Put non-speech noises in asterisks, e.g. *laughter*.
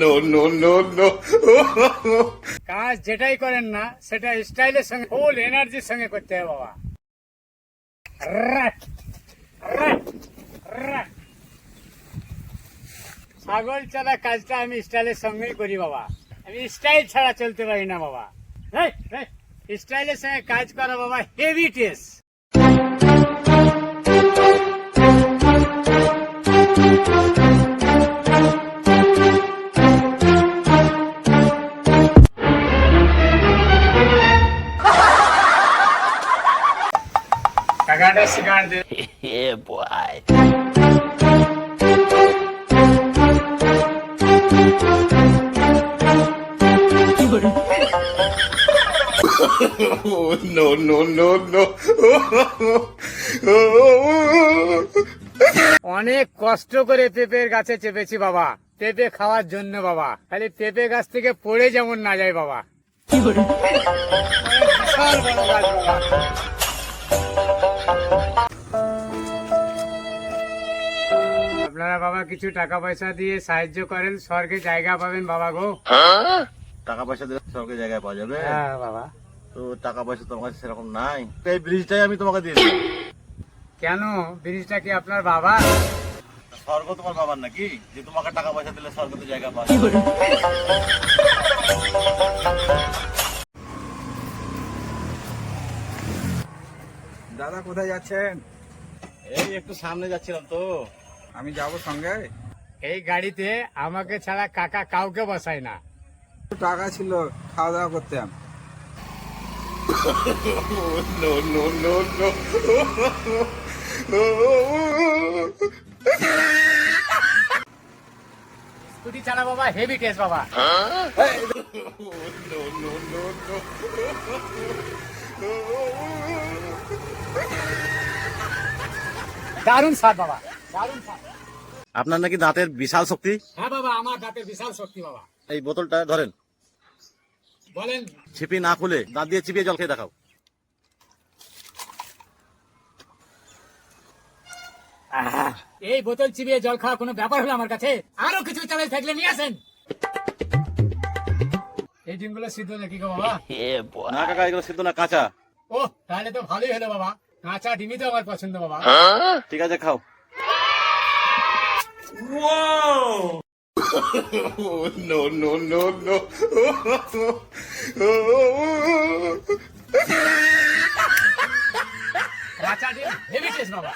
no, no, no, no. কাজ যেটাই করেন না সেটা স্টাইলের সঙ্গে ফুল এনার্জির সঙ্গে করতে হবে বাবা। ছাগল চালা কাজটা আমি স্টাইলের সঙ্গেই করি বাবা। আমি স্টাইল ছাড়া চলতে পারি না বাবা। এই, এই, স্টাইলের সঙ্গে কাজ করা বাবা হেভি টেস্ট কাকাটা শিকার দে। Yeah, boy. Oh, no, no, no, no. অনেক কষ্ট করে পেঁপের গাছে চেপেছি বাবা পেঁপে খাওয়ার জন্য বাবা খালি পেঁপে গাছ থেকে পড়ে যেমন না যায় বাবা বিশাল বড় আপনারা বাবা কিছু টাকা পয়সা দিয়ে সাহায্য করেন স্বর্গে জায়গা পাবেন বাবা গো। টাকা পয়সা দিলে সরকারি জায়গায় পাওয়া যাবে? হ্যাঁ বাবা। তো টাকা পয়সা তোমার কাছে সেরকম নাই। এই ব্রিজটাই আমি তোমাকে দিয়ে দিলাম কেন? ব্রিজটা কি আপনার বাবা? স্বর্গ তোমার বাবার নাকি? যে তোমাকে টাকা পয়সা দিলে স্বর্গতে জায়গা পাওয়া যাবে। দাদা কোথায় যাচ্ছেন? এই একটু সামনে যাচ্ছিলাম তো। আমি যাব সঙ্গে এই গাড়িতে আমাকে ছাড়া কাকা কাউকে বসায় না টাকা ছিল খাওয়া দাওয়া করতাম No, no, no, no. Scooty চালা বাবা হেভি টেস্ট বাবা. দারুণ স্বাদ বাবা আপনার নাকি দাঁতের বিশাল শক্তি? হ্যাঁ বাবা আমার দাঁতের বিশাল শক্তি বাবা। এই বোতলটা ধরেন। বলেন। ছিপি না খুলে দাঁত দিয়ে চিপিয়ে জল খেয়ে দেখাও। এই বোতল চিবিয়ে জল খাওয়া কোনো ব্যাপার হলো আমার কাছে? আরও কিছু চালাই থাকলে নিয়ে আসেন। এই ডিমগুলো সিদ্ধ নাকি গো বাবা. না কাকা এগুলো সিদ্ধ না কাঁচা। ও তাহলে তো ভালোই হলো বাবা। কাঁচা ডিমই তো আমার পছন্দ বাবা। ঠিক আছে খাও। Oh, *laughs* no, no, no, no. কাঁচা ডিম হেভি টেস্ট বাবা